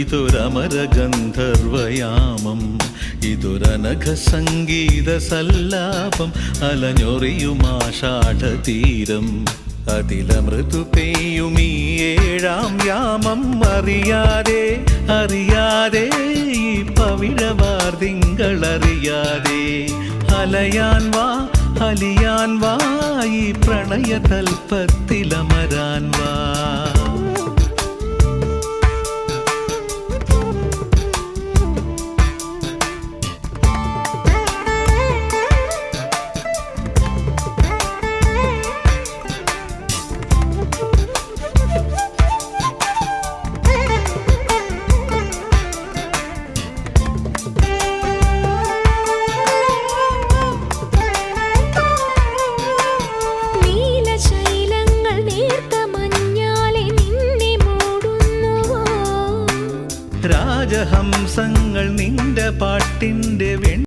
അമരഗന്ധർവയാമം ഇതൊരനഘ സംഗീത സല്ലാപം അലഞ്ഞൊറിയുമാഷാഠതീരം. അതിലമൃതു പെയ്യും ഈ ഏഴാം യാമം അറിയാതെ അറിയാതെ ഈ പവിഴവാർ തിങ്കളറിയാതെ അലയാൻ വാ അലിയാൻ വാ ഈ പ്രണയതൽപ്പത്തിലമരാൻ വാ. രാജഹംസങ്ങൾ നിന്റെ പാട്ടിന്റെ വെൺ